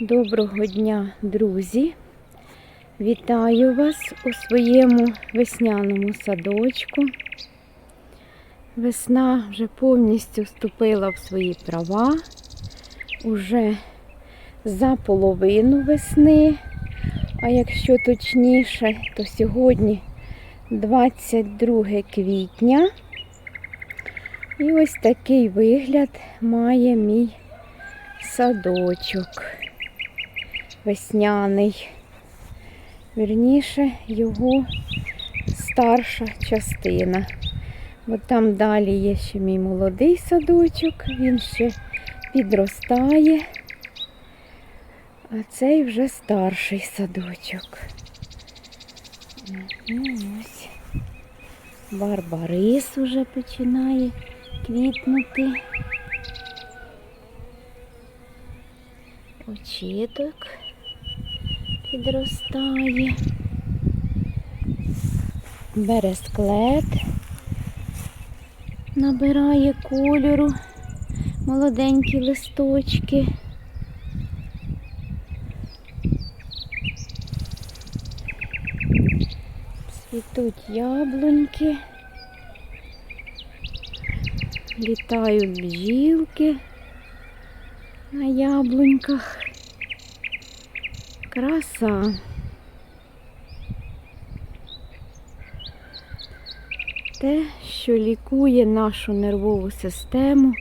Доброго дня, друзі! Вітаю вас у своєму весняному садочку. Весна вже повністю вступила в свої права. Уже за половину весни, а якщо точніше, то сьогодні 22 квітня. І ось такий вигляд має мій садочок весняний. Вірніше, його старша частина. Бо там далі є ще мій молодий садочок, він ще підростає, а цей вже старший садочок. Ось. Барбарис уже починає квітнути. Очіток підростає. Бересклет набирає кольору, молоденькі листочки. Цвітуть яблуньки, літають бджілки на яблуньках. Краса. Те, що лікує нашу нервову систему,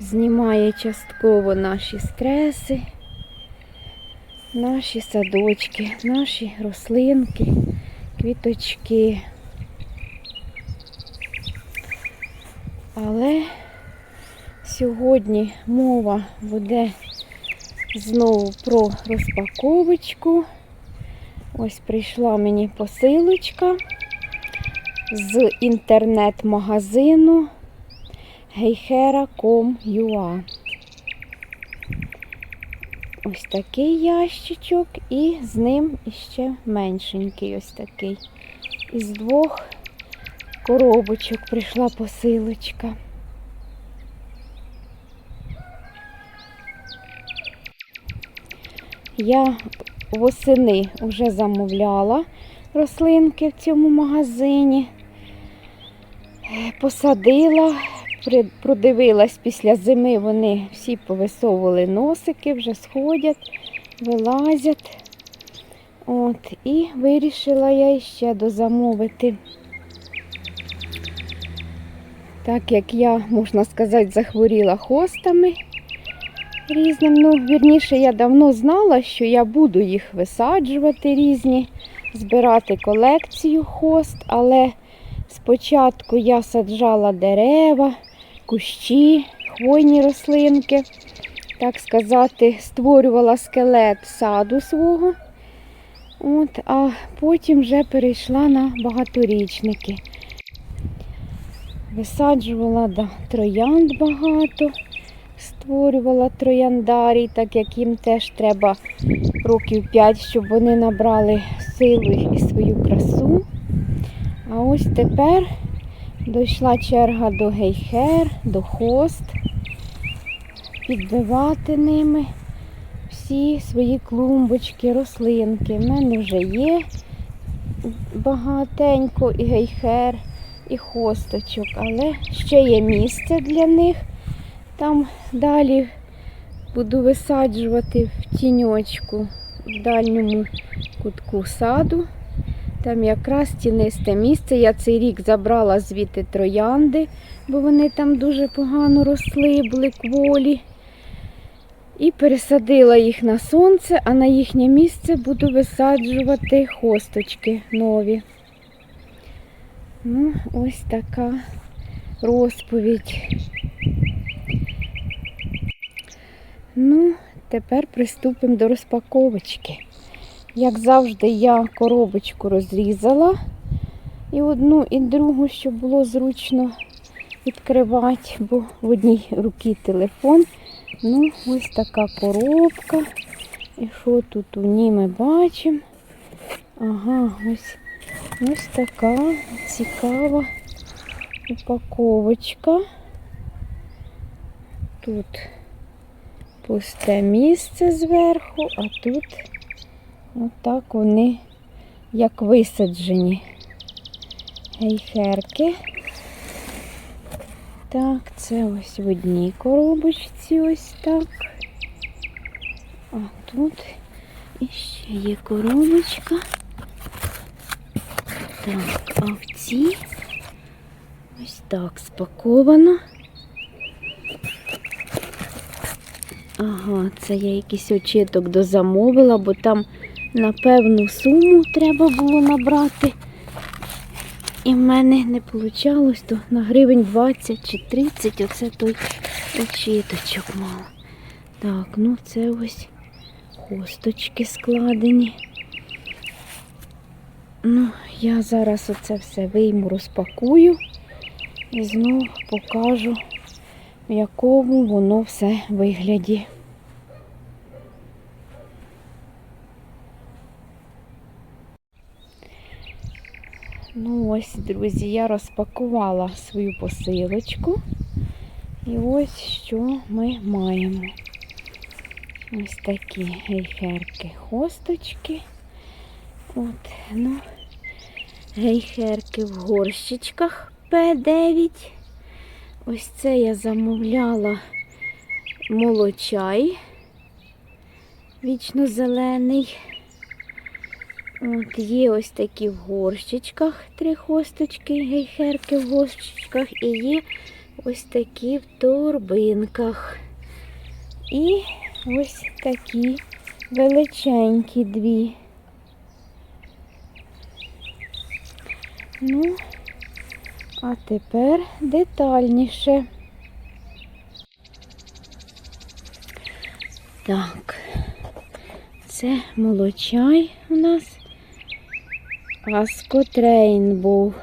знімає частково наші стреси, наші садочки, наші рослинки, квіточки. Але сьогодні мова буде знову про розпаковочку. Ось прийшла мені посилочка з інтернет-магазину geichera.com.ua Ось такий ящичок і з ним іще меншенький ось такий. Із двох коробочок прийшла посилочка. Я восени вже замовляла рослинки в цьому магазині. Е, Посадила, продивилась після зими, вони всі повисовували носики, вже сходять, вилазять. От, і вирішила я ще дозамовити. Так як я, можна сказати, захворіла хостами різним. Ну, вірніше, я давно знала, що я буду їх висаджувати різні, збирати колекцію хост, але спочатку я саджала дерева, кущі, хвойні рослинки, так сказати, створювала скелет саду свого. От, а потім вже перейшла на багаторічники. Висаджувала да, троянд багато створювала трояндарій, так як їм теж треба років 5, щоб вони набрали силу і свою красу. А ось тепер дійшла черга до гейхер, до хост, підбивати ними всі свої клумбочки, рослинки. У мене вже є багатенько і гейхер, і хосточок, але ще є місце для них. Там далі буду висаджувати в тіньочку в дальньому кутку саду. Там якраз тінисте місце. Я цей рік забрала звідти троянди, бо вони там дуже погано росли, були кволі. І пересадила їх на сонце, а на їхнє місце буду висаджувати хосточки нові. Ну, ось така розповідь. Ну, тепер приступимо до розпаковочки. Як завжди, я коробочку розрізала і одну, і другу, щоб було зручно відкривати, бо в одній руці телефон. Ну, ось така коробка. І що тут у ній ми бачимо? Ага, ось, ось така цікава упаковочка. Тут пусте місце зверху, а тут отак вони як висаджені. Гейхерки. Так, це ось в одній коробочці ось так. А тут іще є коробочка. Так, а в цій ось так спаковано. Ага, це я якийсь очіток дозамовила, бо там на певну суму треба було набрати. І в мене не вийшло, то на гривень 20 чи 30 оце той очіточок мав. Так, ну це ось хосточки складені. Ну, я зараз оце все вийму, розпакую і знову покажу, в якому воно все вигляді. Ну ось, друзі, я розпакувала свою посилочку. І ось що ми маємо. Ось такі гейхерки, хосточки. От, ну, гейхерки в горщичках П9. Ось це я замовляла молочай вічно зелений. От є ось такі в горщичках три хосточки, гейхерки в горщичках, і є ось такі в торбинках. І ось такі величенькі дві. Ну, а тепер детальніше. Так, це молочай у нас. Аскотрейн був.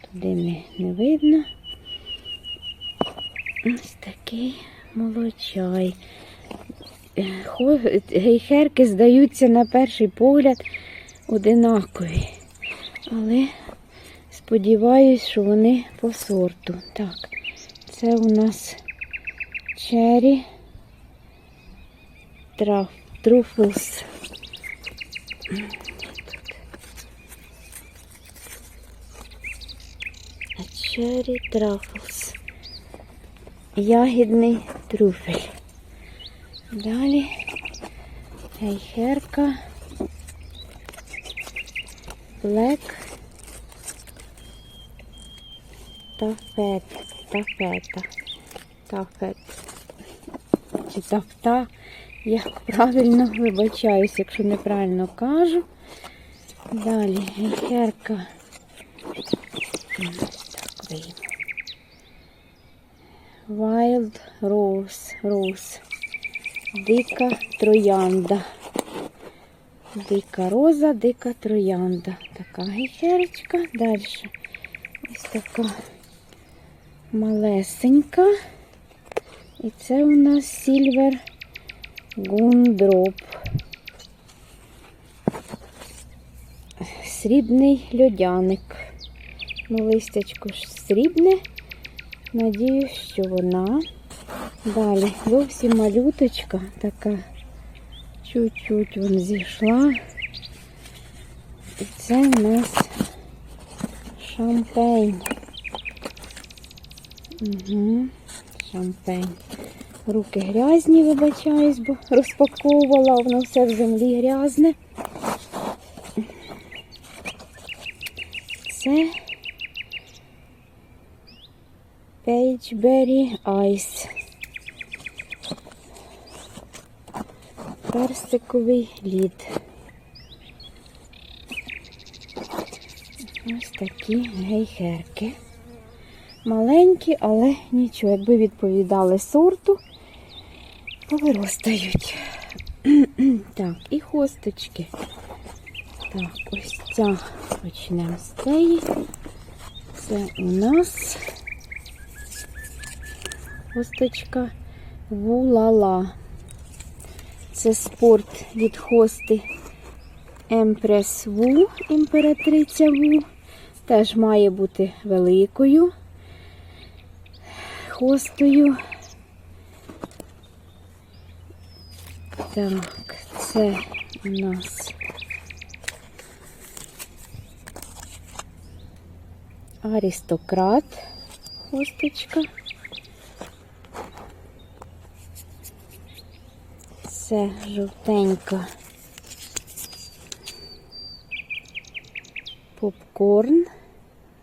Туди не, не видно. Ось такий молочай. Е, Гейхерки здаються на перший погляд одинакові. Але сподіваюсь, що вони по сорту. Так, це у нас черрі траф, труфлс. Черрі трафлс. Ягідний трюфель. Далі гейхерка. Блек. Тафет. Тафета. Тафет. Чи тафта. Як правильно вибачаюсь, якщо неправильно кажу. Далі гейхерка. Wild Rose. Rose. Дика троянда. Дика роза, дика троянда. Така гейхерочка. Далі. Ось така малесенька. І це у нас Silver Gundrop. Срібний льодяник. Ну, листячко ж срібне. Надіюсь, що вона. Далі зовсім малюточка така. Чуть-чуть вон зійшла. І це у нас шампейн. Угу, шампейн. Руки грязні, вибачаюсь, бо розпаковувала, воно все в землі грязне. Це Пейджбері Айс. Персиковий лід. Ось такі гейхерки. Маленькі, але нічого, якби відповідали сорту, повиростають. Так, і хосточки. Так, ось ця почнемо з цієї. Це у нас хосточка Вулала. Це спорт від хости Емпрес Ву, імператриця Ву. Теж має бути великою хостою. Так, це у нас аристократ, хусточка. Це жовтенька попкорн.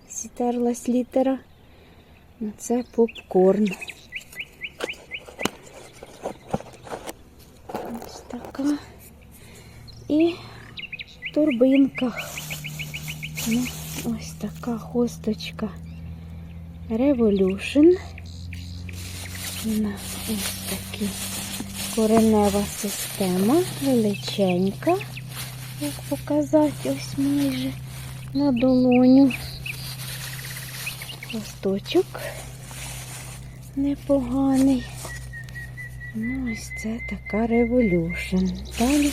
Сітерлась літера. Це попкорн. Ось така. І в турбинках. Ну, ось така хусточка Revolution. Ось такі коренева система, величенька, як показати, ось майже на долоню. Листочок непоганий. Ну, ось це така революшн. Далі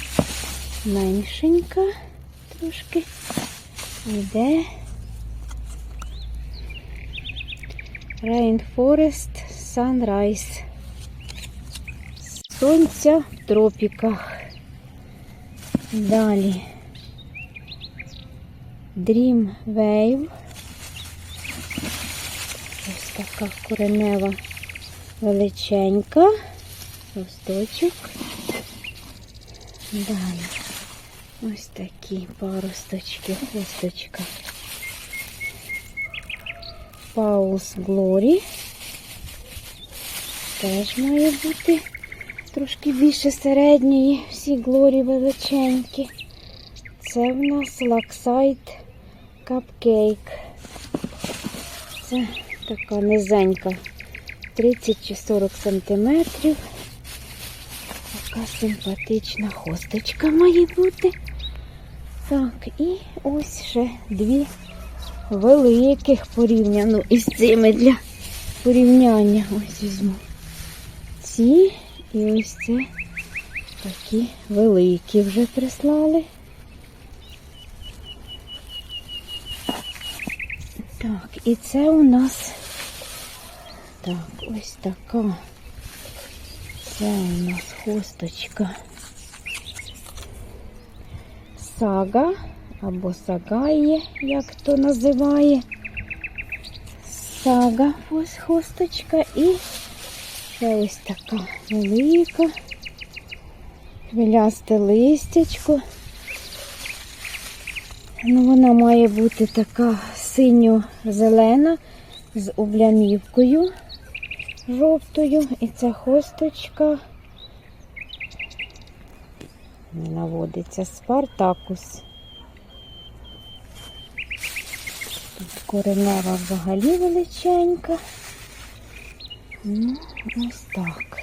меншенька трошки йде Rainforest Sunrise. Сонця в тропіках. Далі Dream Wave. Така коренева величенька. Росточок. Далі. Ось такі паросточки, хусточка. Паус Глорі. Теж має бути трошки більше середньої. Всі глорі величенькі. Це в нас лаксайд капкейк. Це така низенька. 30 чи 40 сантиметрів. Така симпатична хосточка має бути. Так, і ось ще дві великих порівняно із цими для порівняння. Ось візьму. Ці і ось це такі великі вже прислали. Так, і це у нас так, ось така. Це у нас хусточка. Сага або сагає, як хто називає. Сага ось хусточка і ще ось така велика. Хвилясте листячко. Ну, вона має бути така синьо-зелена з облямівкою жовтою. І ця хосточка не наводиться Спартакус. Тут коренева взагалі величенька. Ну, ось так.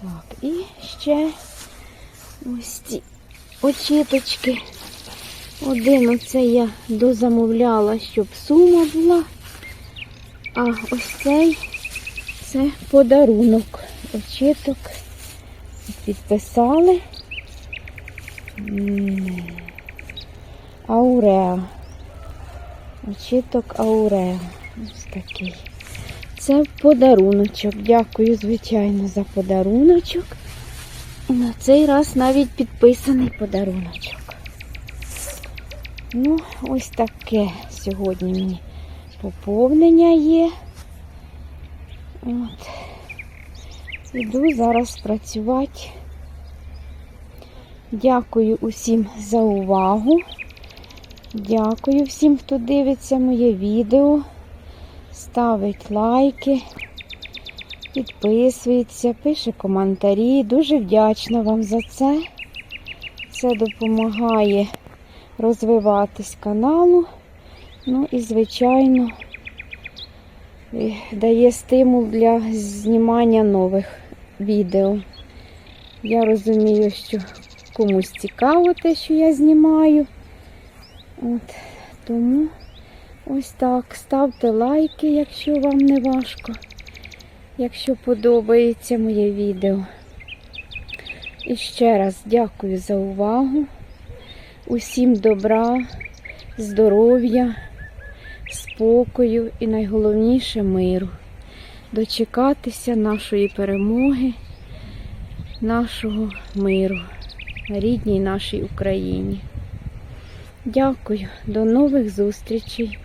Так, і ще ось ці очіточки. Один оце я дозамовляла, щоб сума була. А ось цей це подарунок. Очіток підписали. Ауреа. Очіток Ауреа. Ось такий. Це подаруночок. Дякую, звичайно, за подаруночок. На цей раз навіть підписаний подаруночок. Ну, ось таке сьогодні мені поповнення є. От. Іду зараз працювати. Дякую усім за увагу. Дякую всім, хто дивиться моє відео. Ставить лайки, підписується, пише коментарі. Дуже вдячна вам за це. Це допомагає розвиватись каналу. Ну і, звичайно, дає стимул для знімання нових відео. Я розумію, що комусь цікаво те, що я знімаю. От, тому ось так. Ставте лайки, якщо вам не важко, якщо подобається моє відео. І ще раз дякую за увагу. Усім добра, здоров'я, спокою і найголовніше миру. Дочекатися нашої перемоги нашого миру на рідній нашій Україні. Дякую, до нових зустрічей.